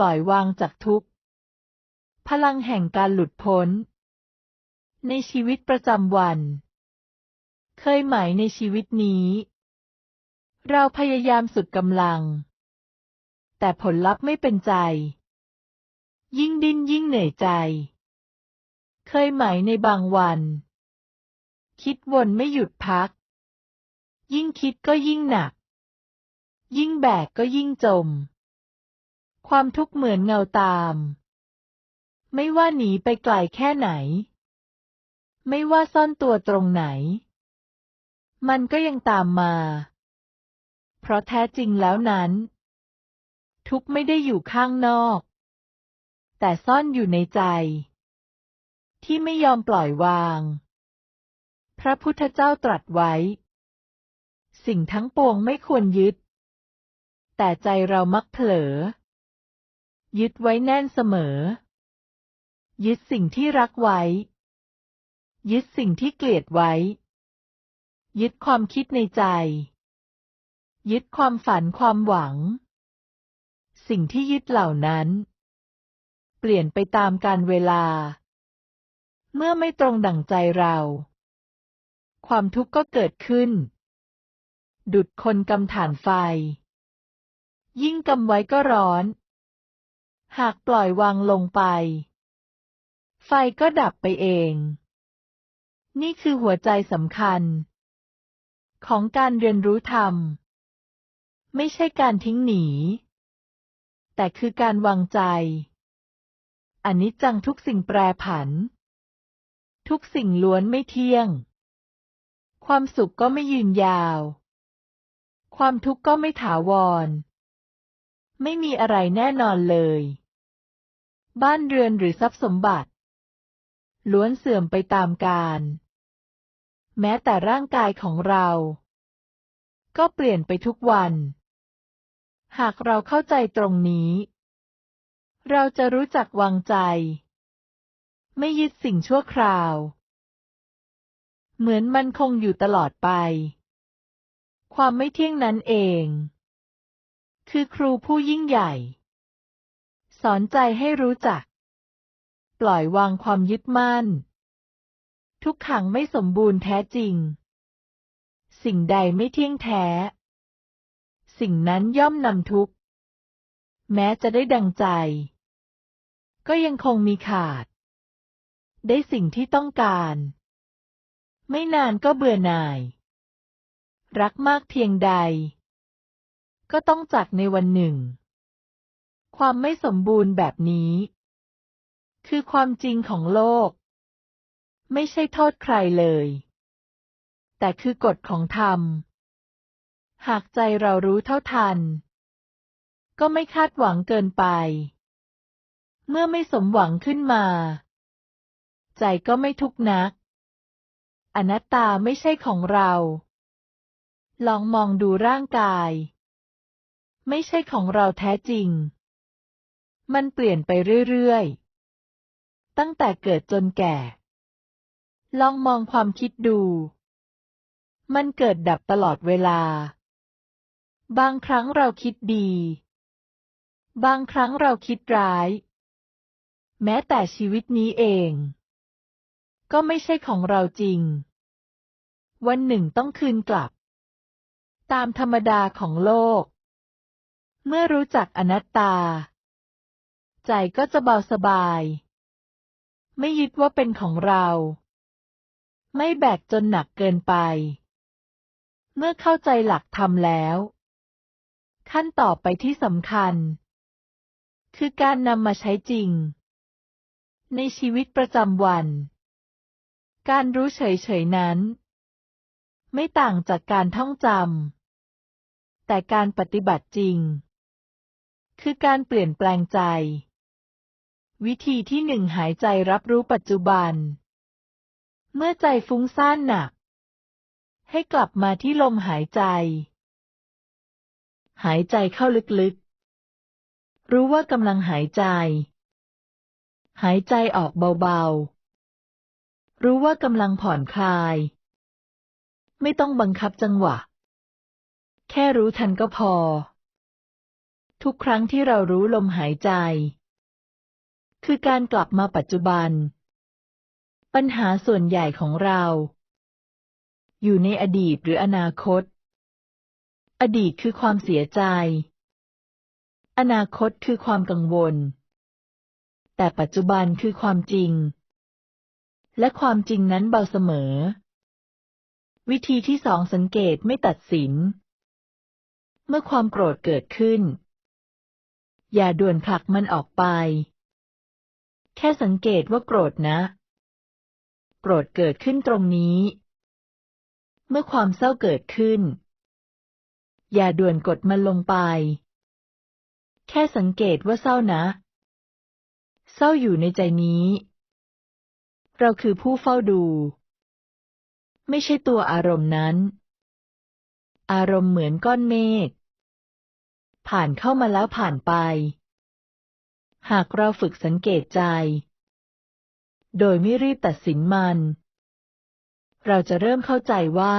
ปล่อยวางจากทุกข์พลังแห่งการหลุดพ้น ในชีวิตประจำวัน เคยไหมในชีวิตนี้ เราพยายามสุดกำลัง แต่ผลลัพธ์ไม่เป็นใจ ยิ่งดิ้นยิ่งเหนื่อยใจ เคยไหมในบางวัน คิดวนไม่หยุดพัก ยิ่งคิดก็ยิ่งหนัก ยิ่งแบกก็ยิ่งจม ความทุกข์เหมือนเงาตาม ไม่ว่าหนีไปไกลแค่ไหน ไม่ว่าซ่อนตัวตรงไหน มันก็ยังตามมา เพราะแท้จริงแล้วนั้น ทุกข์ไม่ได้อยู่ข้างนอก แต่ซ่อนอยู่ในใจ ที่ไม่ยอมปล่อยวาง พระพุทธเจ้าตรัสไว้ สิ่งทั้งปวงไม่ควรยึด แต่ใจเรามักเผลอ ยึดไว้แน่นเสมอ ยึดสิ่งที่รักไว้ ยึดสิ่งที่เกลียดไว้ ยึดความคิดในใจ ยึดความฝันความหวัง สิ่งที่ยึดเหล่านั้น เปลี่ยนไปตามกาลเวลา เมื่อไม่ตรงดั่งใจเรา ความทุกข์ก็เกิดขึ้น ดุดคนกำถ่านไฟยิ่งกำไว้ก็ร้อน หากปล่อยวางลงไป ไฟก็ดับไปเอง นี่คือหัวใจสำคัญ ของการเรียนรู้ธรรม ไม่ใช่การทิ้งหนี แต่คือการวางใจอันนี้จังทุกสิ่งแปรผัน ทุกสิ่งล้วนไม่เที่ยง ความสุขก็ไม่ยืนยาว ความทุกข์ก็ไม่ถาวร ไม่มีอะไรแน่นอนเลย บ้านเรือนหรือทรัพย์สมบัติล้วนเสื่อมไปตามกาล แม้แต่ร่างกายของเรา ก็เปลี่ยนไปทุกวัน หากเราเข้าใจตรงนี้ เราจะรู้จักวางใจ ไม่ยึดสิ่งชั่วคราว เหมือนมันคงอยู่ตลอดไป ความไม่เที่ยงนั้นเอง คือครูผู้ยิ่งใหญ่ อนใจให้รู้จัก ปล่อยวางความยึดมั่น ทุกขังไม่สมบูรณ์แท้จริง สิ่งใดไม่เที่ยงแท้ สิ่งนั้นย่อมนำทุกข์ แม้จะได้ดังใจ ก็ยังคงมีขาด ได้สิ่งที่ต้องการ ไม่นานก็เบื่อหน่าย รักมากเพียงใด ก็ต้องจากในวันหนึ่ง ความไม่สมบูรณ์แบบนี้ คือความจริงของโลก ไม่ใช่โทษใครเลย แต่คือกฎของธรรม หากใจเรารู้เท่าทัน ก็ไม่คาดหวังเกินไป เมื่อไม่สมหวังขึ้นมา ใจก็ไม่ทุกข์นัก อนัตตาไม่ใช่ของเรา ลองมองดูร่างกาย ไม่ใช่ของเราแท้จริง มันเปลี่ยนไปเรื่อยๆ ตั้งแต่เกิดจนแก่ ลองมองความคิดดู มันเกิดดับตลอดเวลา บางครั้งเราคิดดี บางครั้งเราคิดร้าย แม้แต่ชีวิตนี้เอง ก็ไม่ใช่ของเราจริง วันหนึ่งต้องคืนกลับ ตามธรรมดาของโลก เมื่อรู้จักอนัตตา ใจก็จะเบาสบาย ไม่ยึดว่าเป็นของเรา ไม่แบกจนหนักเกินไป เมื่อเข้าใจหลักธรรมแล้ว ขั้นต่อไปที่สำคัญ คือการนำมาใช้จริง ในชีวิตประจำวัน การรู้เฉยๆนั้น ไม่ต่างจากการท่องจำแต่การปฏิบัติจริงคือการเปลี่ยนแปลงใจ วิธีที่หนึ่งหายใจรับรู้ปัจจุบัน เมื่อใจฟุ้งซ่านหนัก ให้กลับมาที่ลมหายใจ หายใจเข้าลึกๆ รู้ว่ากำลังหายใจ หายใจออกเบาๆ รู้ว่ากำลังผ่อนคลาย ไม่ต้องบังคับจังหวะ แค่รู้ทันก็พอ ทุกครั้งที่เรารู้ลมหายใจ คือการกลับมาปัจจุบัน ปัญหาส่วนใหญ่ของเรา อยู่ในอดีตหรืออนาคต อดีตคือความเสียใจ อนาคตคือความกังวล แต่ปัจจุบันคือความจริง และความจริงนั้นเบาเสมอ วิธีที่สองสังเกตไม่ตัดสิน เมื่อความโกรธเกิดขึ้น อย่าด่วนผลักมันออกไป แค่สังเกตว่าโกรธนะ โกรธเกิดขึ้นตรงนี้ เมื่อความเศร้าเกิดขึ้น อย่าด่วนกดมันลงไป แค่สังเกตว่าเศร้านะ เศร้าอยู่ในใจนี้ เราคือผู้เฝ้าดู ไม่ใช่ตัวอารมณ์นั้น อารมณ์เหมือนก้อนเมฆผ่านเข้ามาแล้วผ่านไป หากเราฝึกสังเกตใจ โดยไม่รีบตัดสินมัน เราจะเริ่มเข้าใจว่า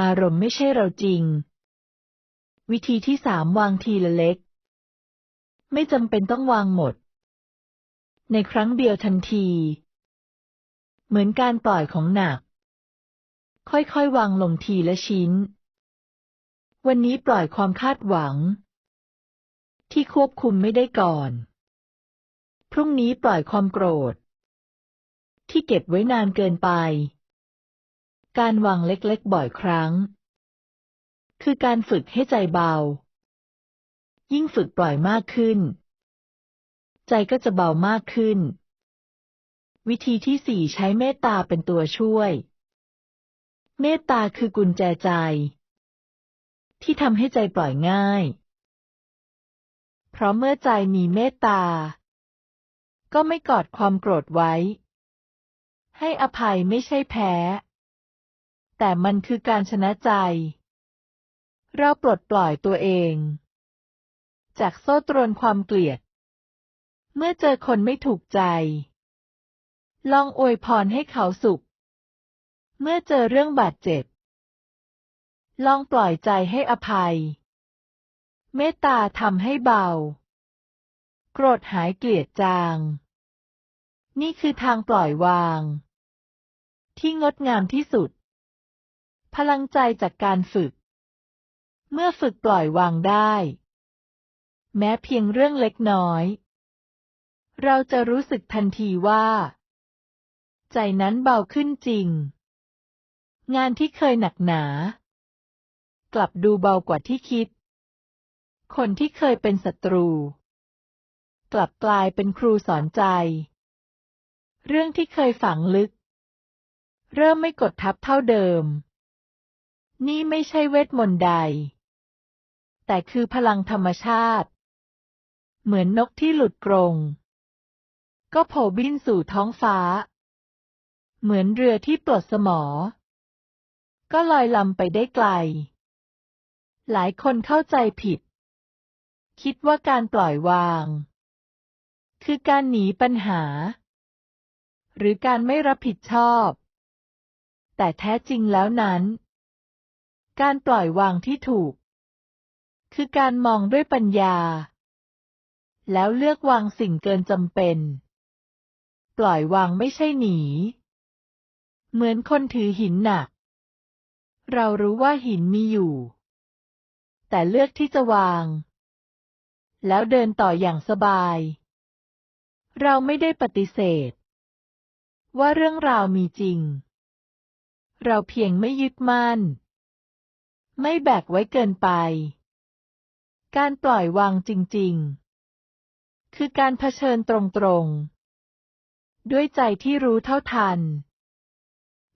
อารมณ์ไม่ใช่เราจริง วิธีที่สามวางทีละเล็ก ไม่จำเป็นต้องวางหมด ในครั้งเดียวทันที เหมือนการปล่อยของหนัก ค่อยๆ วางลงทีละชิ้น วันนี้ปล่อยความคาดหวัง ที่ควบคุมไม่ได้ก่อน พรุ่งนี้ปล่อยความโกรธ ที่เก็บไว้นานเกินไป การวางเล็กๆบ่อยครั้ง คือการฝึกให้ใจเบา ยิ่งฝึกปล่อยมากขึ้น ใจก็จะเบามากขึ้น วิธีที่สี่ใช้เมตตาเป็นตัวช่วย เมตตาคือกุญแจใจที่ทำให้ใจปล่อยง่าย เพราะเมื่อใจมีเมตตา ก็ไม่กอดความโกรธไว้ ให้อภัยไม่ใช่แพ้ แต่มันคือการชนะใจ เราปลดปล่อยตัวเอง จากโซ่ตรวนความเกลียด เมื่อเจอคนไม่ถูกใจ ลองอวยพรให้เขาสุข เมื่อเจอเรื่องบาดเจ็บ ลองปล่อยใจให้อภัย เมตตาทำให้เบา โกรธหายเกลียดจาง นี่คือทางปล่อยวาง ที่งดงามที่สุด พลังใจจากการฝึก เมื่อฝึกปล่อยวางได้ แม้เพียงเรื่องเล็กน้อย เราจะรู้สึกทันทีว่า ใจนั้นเบาขึ้นจริง งานที่เคยหนักหนา กลับดูเบากว่าที่คิด คนที่เคยเป็นศัตรู กลับกลายเป็นครูสอนใจ เรื่องที่เคยฝังลึก เริ่มไม่กดทับเท่าเดิม นี่ไม่ใช่เวทมนต์ใด แต่คือพลังธรรมชาติ เหมือนนกที่หลุดกรง ก็โผบินสู่ท้องฟ้า เหมือนเรือที่ปลดสมอ ก็ลอยลำไปได้ไกล หลายคนเข้าใจผิด คิดว่าการปล่อยวาง คือการหนีปัญหา หรือการไม่รับผิดชอบ แต่แท้จริงแล้วนั้น การปล่อยวางที่ถูก คือการมองด้วยปัญญา แล้วเลือกวางสิ่งเกินจำเป็น ปล่อยวางไม่ใช่หนี เหมือนคนถือหินหนัก เรารู้ว่าหินมีอยู่ แต่เลือกที่จะวาง แล้วเดินต่ออย่างสบาย เราไม่ได้ปฏิเสธ ว่าเรื่องราวมีจริง เราเพียงไม่ยึดมั่น ไม่แบกไว้เกินไป การปล่อยวางจริง ๆ คือการเผชิญตรงๆ ด้วยใจที่รู้เท่าทัน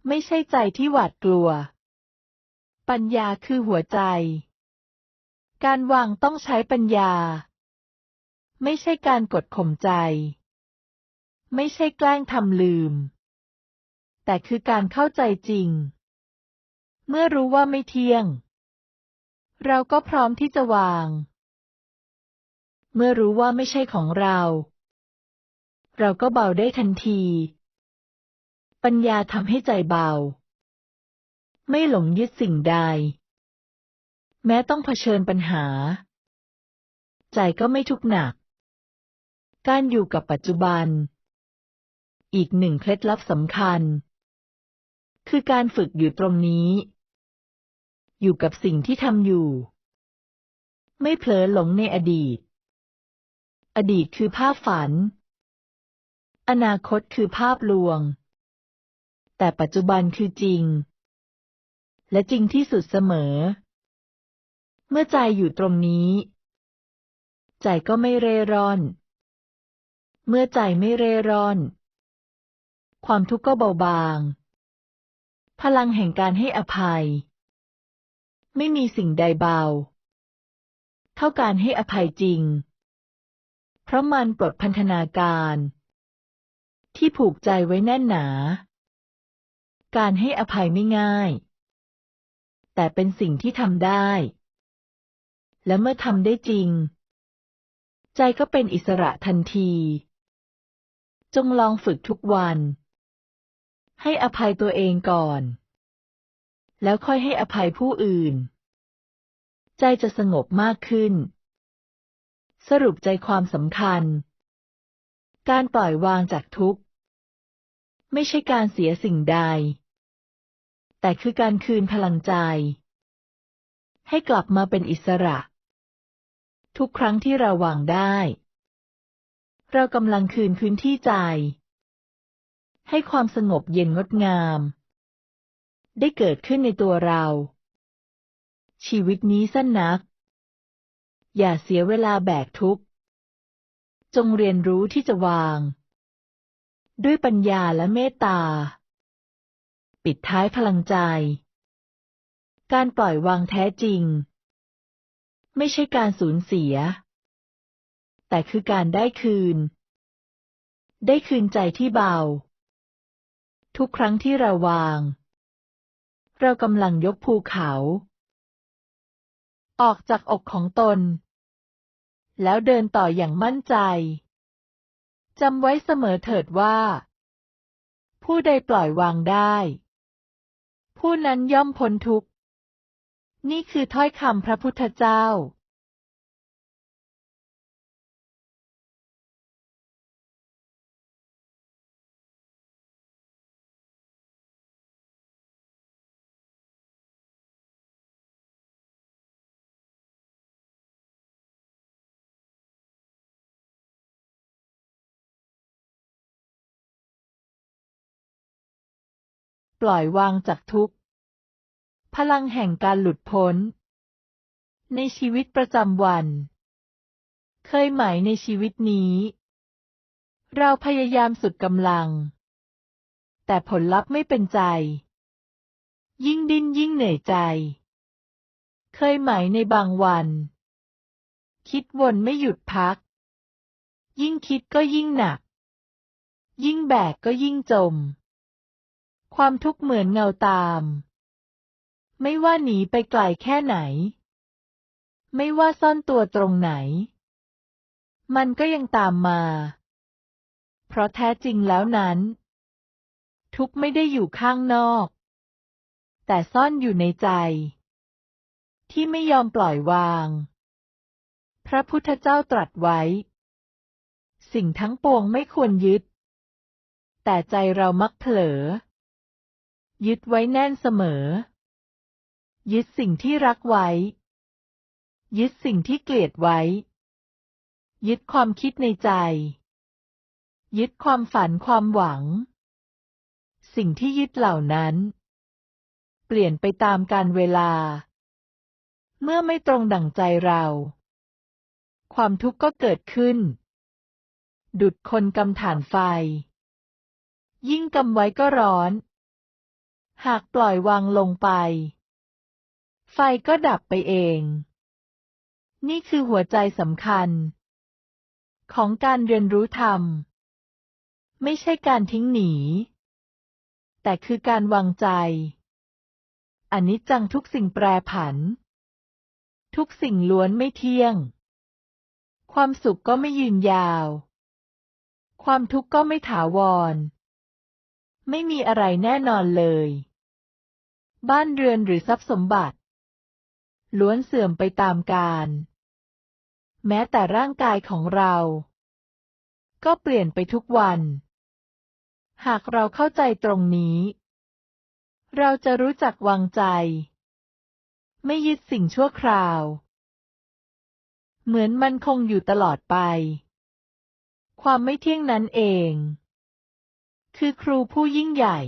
ไม่ใช่ใจที่หวาดกลัว ปัญญาคือหัวใจการวางต้องใช้ปัญญา ไม่ใช่การกดข่มใจ ไม่ใช่แกล้งทำลืม แต่คือการเข้าใจจริง เมื่อรู้ว่าไม่เที่ยง เราก็พร้อมที่จะวาง เมื่อรู้ว่าไม่ใช่ของเรา เราก็เบาได้ทันที ปัญญาทำให้ใจเบา ไม่หลงยึดสิ่งใด แม้ต้องเผชิญปัญหา ใจก็ไม่ทุกข์หนัก การอยู่กับปัจจุบัน อีกหนึ่งเคล็ดลับสำคัญ คือการฝึกอยู่ตรงนี้ อยู่กับสิ่งที่ทำอยู่ ไม่เผลอหลงในอดีต อดีตคือภาพฝัน อนาคตคือภาพลวง แต่ปัจจุบันคือจริง และจริงที่สุดเสมอ เมื่อใจอยู่ตรงนี้ ใจก็ไม่เร่ร่อน เมื่อใจไม่เร่ร่อน ความทุกข์ก็เบาบาง พลังแห่งการให้อภัย ไม่มีสิ่งใดเบา เท่าการให้อภัยจริง เพราะมันปลดพันธนาการ ที่ผูกใจไว้แน่นหนา การให้อภัยไม่ง่าย แต่เป็นสิ่งที่ทำได้ และเมื่อทำได้จริง ใจก็เป็นอิสระทันที จงลองฝึกทุกวัน ให้อภัยตัวเองก่อน แล้วค่อยให้อภัยผู้อื่น ใจจะสงบมากขึ้น สรุปใจความสำคัญ การปล่อยวางจากทุกข์ ไม่ใช่การเสียสิ่งใด แต่คือการคืนพลังใจ ให้กลับมาเป็นอิสระ ทุกครั้งที่เราวางได้ เรากำลังคืนพื้นที่ใจ ให้ความสงบเย็นงดงาม ได้เกิดขึ้นในตัวเรา ชีวิตนี้สั้นนัก อย่าเสียเวลาแบกทุกข์ จงเรียนรู้ที่จะวาง ด้วยปัญญาและเมตตา ปิดท้ายพลังใจ การปล่อยวางแท้จริง ไม่ใช่การสูญเสีย แต่คือการได้คืน ได้คืนใจที่เบา ทุกครั้งที่เราวาง เรากำลังยกภูเขา ออกจากอกของตน แล้วเดินต่ออย่างมั่นใจจำไว้เสมอเถิดว่า ผู้ใดปล่อยวางได้ ผู้นั้นย่อมพ้นทุกข์ นี่คือถ้อยคำพระพุทธเจ้า ปล่อยวางจากทุกข์ พลังแห่งการหลุดพ้น ในชีวิตประจำวัน เคยไหมในชีวิตนี้ เราพยายามสุดกำลัง แต่ผลลัพธ์ไม่เป็นใจ ยิ่งดิ้นยิ่งเหนื่อยใจ เคยไหมในบางวัน คิดวนไม่หยุดพัก ยิ่งคิดก็ยิ่งหนัก ยิ่งแบกก็ยิ่งจม ความทุกข์เหมือนเงาตาม ไม่ว่าหนีไปไกลแค่ไหน ไม่ว่าซ่อนตัวตรงไหน มันก็ยังตามมา เพราะแท้จริงแล้วนั้น ทุกข์ไม่ได้อยู่ข้างนอก แต่ซ่อนอยู่ในใจ ที่ไม่ยอมปล่อยวาง พระพุทธเจ้าตรัสไว้ สิ่งทั้งปวงไม่ควรยึดแต่ใจเรามักเผลอ ยึดไว้แน่นเสมอ ยึดสิ่งที่รักไว้ ยึดสิ่งที่เกลียดไว้ ยึดความคิดในใจ ยึดความฝันความหวัง สิ่งที่ยึดเหล่านั้น เปลี่ยนไปตามการเวลา เมื่อไม่ตรงดั่งใจเรา ความทุกข์ก็เกิดขึ้น ดุดคนกำฐานไฟ ยิ่งกำไว้ก็ร้อน หากปล่อยวางลงไป ไฟก็ดับไปเอง นี่คือหัวใจสำคัญ ของการเรียนรู้ธรรม ไม่ใช่การทิ้งหนี แต่คือการวางใจ อันนี้จังทุกสิ่งแปรผัน ทุกสิ่งล้วนไม่เที่ยง ความสุขก็ไม่ยืนยาว ความทุกข์ก็ไม่ถาวร ไม่มีอะไรแน่นอนเลย บ้านเรือนหรือทรัพย์สมบัติ ล้วนเสื่อมไปตามกาล แม้แต่ร่างกายของเรา ก็เปลี่ยนไปทุกวัน หากเราเข้าใจตรงนี้ เราจะรู้จักวางใจ ไม่ยึดสิ่งชั่วคราว เหมือนมันคงอยู่ตลอดไป ความไม่เที่ยงนั้นเอง คือครูผู้ยิ่งใหญ่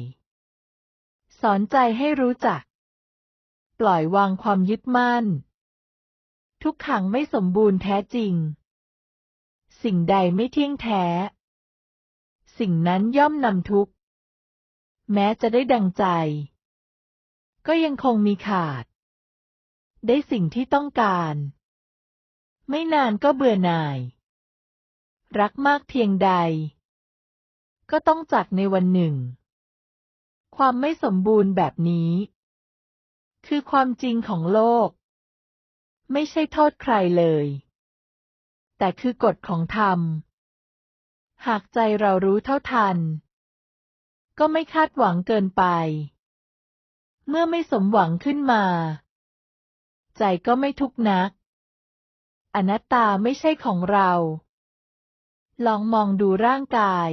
สอนใจให้รู้จัก ปล่อยวางความยึดมั่น ทุกขังไม่สมบูรณ์แท้จริง สิ่งใดไม่เที่ยงแท้ สิ่งนั้นย่อมนำทุกข์ แม้จะได้ดังใจ ก็ยังคงมีขาด ได้สิ่งที่ต้องการ ไม่นานก็เบื่อหน่าย รักมากเพียงใด ก็ต้องจากในวันหนึ่ง ความไม่สมบูรณ์แบบนี้ คือความจริงของโลก ไม่ใช่โทษใครเลย แต่คือกฎของธรรม หากใจเรารู้เท่าทัน ก็ไม่คาดหวังเกินไป เมื่อไม่สมหวังขึ้นมา ใจก็ไม่ทุกข์นัก อนัตตาไม่ใช่ของเรา ลองมองดูร่างกาย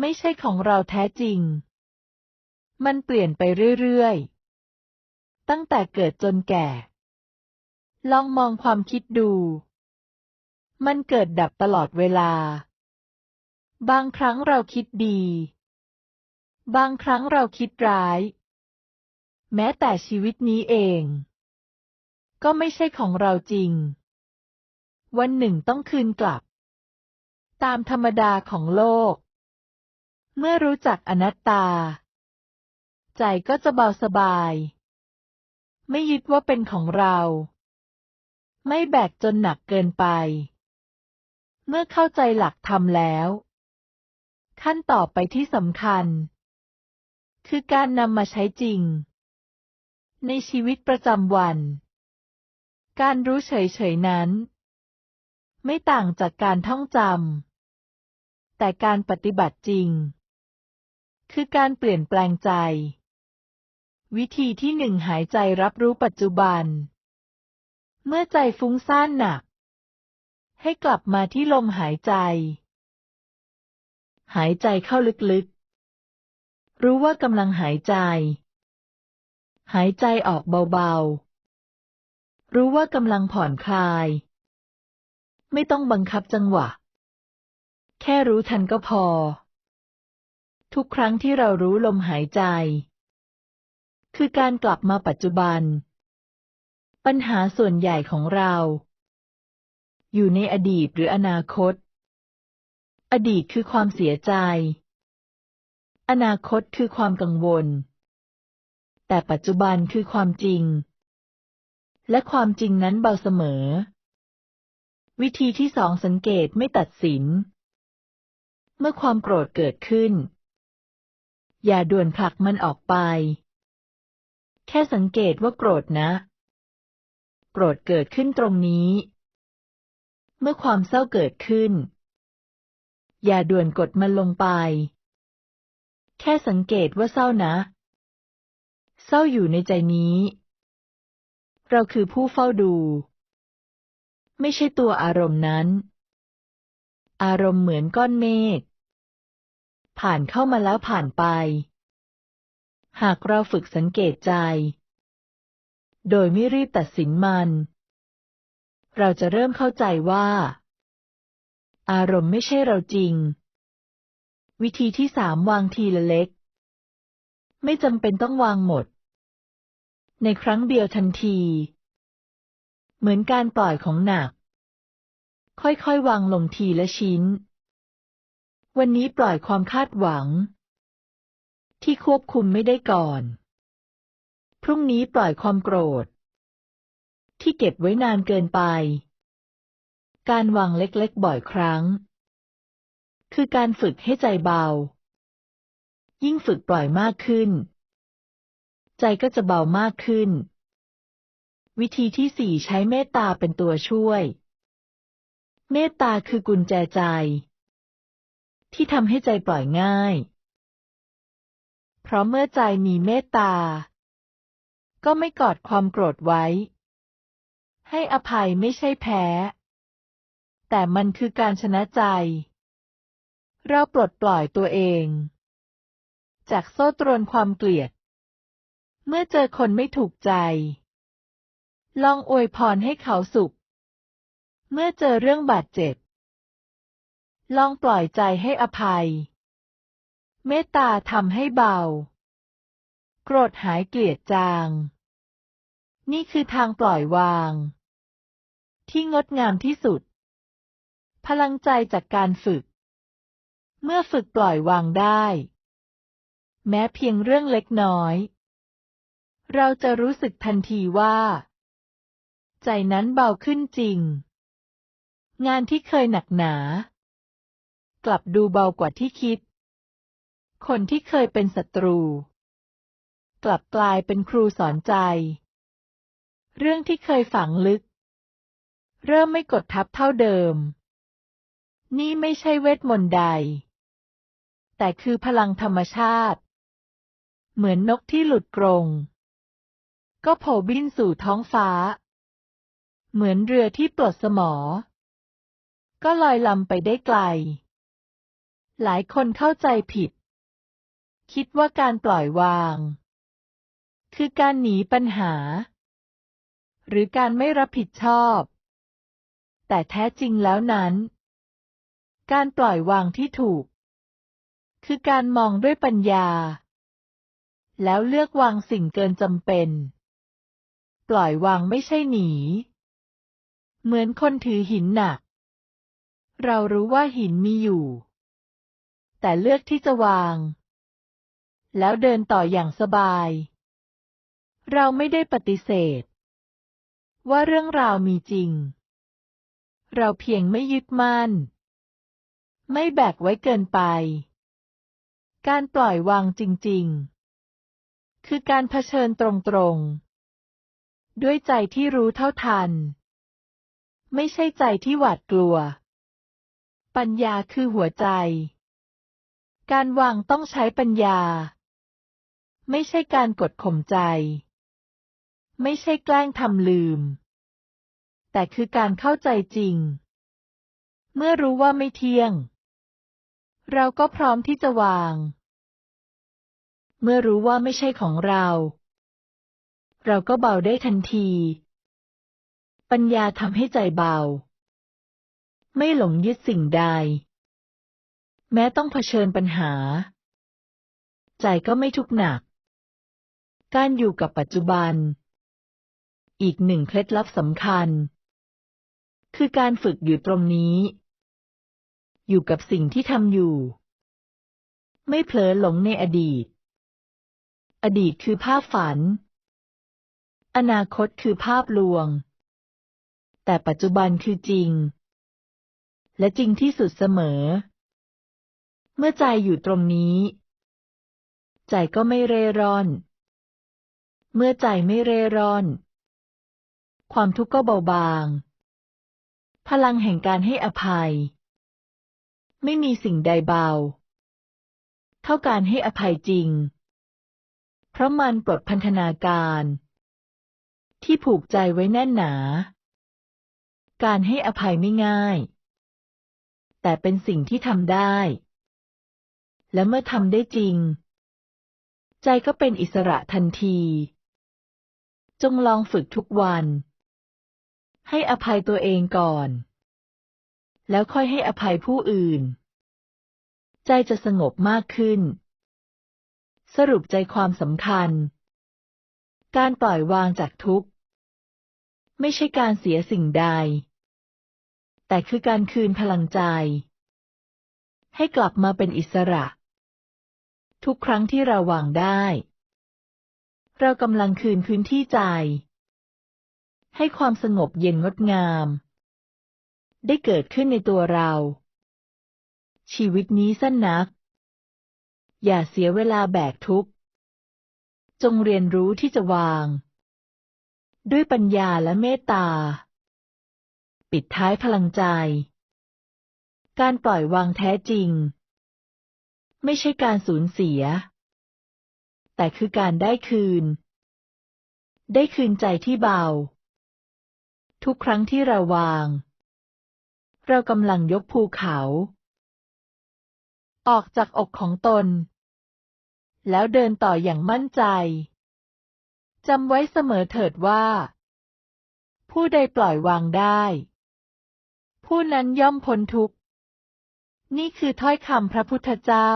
ไม่ใช่ของเราแท้จริง มันเปลี่ยนไปเรื่อยๆ ตั้งแต่เกิดจนแก่ ลองมองความคิดดู มันเกิดดับตลอดเวลา บางครั้งเราคิดดี บางครั้งเราคิดร้าย แม้แต่ชีวิตนี้เอง ก็ไม่ใช่ของเราจริง วันหนึ่งต้องคืนกลับ ตามธรรมดาของโลก เมื่อรู้จักอนัตตา ใจก็จะเบาสบาย ไม่ยึดว่าเป็นของเรา ไม่แบกจนหนักเกินไป เมื่อเข้าใจหลักธรรมแล้ว ขั้นต่อไปที่สำคัญ คือการนำมาใช้จริง ในชีวิตประจำวัน การรู้เฉยๆนั้น ไม่ต่างจากการท่องจำแต่การปฏิบัติจริงคือการเปลี่ยนแปลงใจ วิธีที่หนึ่งหายใจรับรู้ปัจจุบัน เมื่อใจฟุ้งซ่านหนัก ให้กลับมาที่ลมหายใจ หายใจเข้าลึกๆ รู้ว่ากำลังหายใจ หายใจออกเบาๆ รู้ว่ากำลังผ่อนคลาย ไม่ต้องบังคับจังหวะ แค่รู้ทันก็พอ ทุกครั้งที่เรารู้ลมหายใจ คือการกลับมาปัจจุบัน ปัญหาส่วนใหญ่ของเรา อยู่ในอดีตหรืออนาคต อดีตคือความเสียใจ อนาคตคือความกังวล แต่ปัจจุบันคือความจริง และความจริงนั้นเบาเสมอ วิธีที่สองสังเกตไม่ตัดสิน เมื่อความโกรธเกิดขึ้น อย่าด่วนผลักมันออกไป แค่สังเกตว่าโกรธนะ โกรธเกิดขึ้นตรงนี้ เมื่อความเศร้าเกิดขึ้น อย่าด่วนกดมันลงไป แค่สังเกตว่าเศร้านะ เศร้าอยู่ในใจนี้ เราคือผู้เฝ้าดู ไม่ใช่ตัวอารมณ์นั้น อารมณ์เหมือนก้อนเมฆผ่านเข้ามาแล้วผ่านไป หากเราฝึกสังเกตใจ โดยไม่รีบตัดสินมัน เราจะเริ่มเข้าใจว่า อารมณ์ไม่ใช่เราจริง วิธีที่สามวางทีละเล็ก ไม่จำเป็นต้องวางหมด ในครั้งเดียวทันที เหมือนการปล่อยของหนัก ค่อยๆ วางลงทีละชิ้น วันนี้ปล่อยความคาดหวัง ที่ควบคุมไม่ได้ก่อน พรุ่งนี้ปล่อยความโกรธ ที่เก็บไว้นานเกินไป การวางเล็กๆบ่อยครั้ง คือการฝึกให้ใจเบา ยิ่งฝึกปล่อยมากขึ้น ใจก็จะเบามากขึ้น วิธีที่สี่ใช้เมตตาเป็นตัวช่วย เมตตาคือกุญแจใจ ที่ทำให้ใจปล่อยง่าย เพราะเมื่อใจมีเมตตา ก็ไม่กอดความโกรธไว้ ให้อภัยไม่ใช่แพ้ แต่มันคือการชนะใจ เราปลดปล่อยตัวเอง จากโซ่ตรวนความเกลียด เมื่อเจอคนไม่ถูกใจ ลองอวยพรให้เขาสุข เมื่อเจอเรื่องบาดเจ็บ ลองปล่อยใจให้อภัย เมตตาทำให้เบา โกรธหายเกลียดจาง นี่คือทางปล่อยวาง ที่งดงามที่สุด พลังใจจากการฝึก เมื่อฝึกปล่อยวางได้ แม้เพียงเรื่องเล็กน้อย เราจะรู้สึกทันทีว่า ใจนั้นเบาขึ้นจริง งานที่เคยหนักหนา กลับดูเบากว่าที่คิด คนที่เคยเป็นศัตรู กลับกลายเป็นครูสอนใจ เรื่องที่เคยฝังลึก เริ่มไม่กดทับเท่าเดิม นี่ไม่ใช่เวทมนต์ใด แต่คือพลังธรรมชาติ เหมือนนกที่หลุดกรงก็โผบินสู่ท้องฟ้า เหมือนเรือที่ปลดสมอ ก็ลอยลำไปได้ไกล หลายคนเข้าใจผิด คิดว่าการปล่อยวาง คือการหนีปัญหา หรือการไม่รับผิดชอบ แต่แท้จริงแล้วนั้น การปล่อยวางที่ถูก คือการมองด้วยปัญญา แล้วเลือกวางสิ่งเกินจำเป็น ปล่อยวางไม่ใช่หนี เหมือนคนถือหินหนัก เรารู้ว่าหินมีอยู่ แต่เลือกที่จะวาง แล้วเดินต่ออย่างสบาย เราไม่ได้ปฏิเสธ ว่าเรื่องราวมีจริง เราเพียงไม่ยึดมั่น ไม่แบกไว้เกินไป การปล่อยวางจริง ๆ คือการเผชิญตรงๆ ด้วยใจที่รู้เท่าทัน ไม่ใช่ใจที่หวาดกลัว ปัญญาคือหัวใจการวางต้องใช้ปัญญา ไม่ใช่การกดข่มใจ ไม่ใช่แกล้งทำลืม แต่คือการเข้าใจจริง เมื่อรู้ว่าไม่เที่ยง เราก็พร้อมที่จะวาง เมื่อรู้ว่าไม่ใช่ของเรา เราก็เบาได้ทันที ปัญญาทำให้ใจเบา ไม่หลงยึดสิ่งใด แม้ต้องเผชิญปัญหา ใจก็ไม่ทุกข์หนัก การอยู่กับปัจจุบัน อีกหนึ่งเคล็ดลับสำคัญ คือการฝึกอยู่ตรงนี้ อยู่กับสิ่งที่ทำอยู่ ไม่เผลอหลงในอดีต อดีตคือภาพฝัน อนาคตคือภาพลวง แต่ปัจจุบันคือจริง และจริงที่สุดเสมอ เมื่อใจอยู่ตรงนี้ ใจก็ไม่เร่ร่อน เมื่อใจไม่เร่ร่อน ความทุกข์ก็เบาบาง พลังแห่งการให้อภัย ไม่มีสิ่งใดเบา เท่าการให้อภัยจริง เพราะมันปลดพันธนาการ ที่ผูกใจไว้แน่นหนา การให้อภัยไม่ง่าย แต่เป็นสิ่งที่ทำได้ และเมื่อทำได้จริง ใจก็เป็นอิสระทันที จงลองฝึกทุกวัน ให้อภัยตัวเองก่อน แล้วค่อยให้อภัยผู้อื่น ใจจะสงบมากขึ้น สรุปใจความสำคัญ การปล่อยวางจากทุกข์ ไม่ใช่การเสียสิ่งใด แต่คือการคืนพลังใจ ให้กลับมาเป็นอิสระ ทุกครั้งที่เราวางได้ เรากำลังคืนพื้นที่ใจ ให้ความสงบเย็นงดงาม ได้เกิดขึ้นในตัวเรา ชีวิตนี้สั้นนัก อย่าเสียเวลาแบกทุกข์ จงเรียนรู้ที่จะวาง ด้วยปัญญาและเมตตา ปิดท้ายพลังใจ การปล่อยวางแท้จริง ไม่ใช่การสูญเสีย แต่คือการได้คืน ได้คืนใจที่เบา ทุกครั้งที่เราวาง เรากำลังยกภูเขา ออกจากอกของตน แล้วเดินต่ออย่างมั่นใจจำไว้เสมอเถิดว่า ผู้ใดปล่อยวางได้ ผู้นั้นย่อมพ้นทุกข์ นี่คือถ้อยคำพระพุทธเจ้า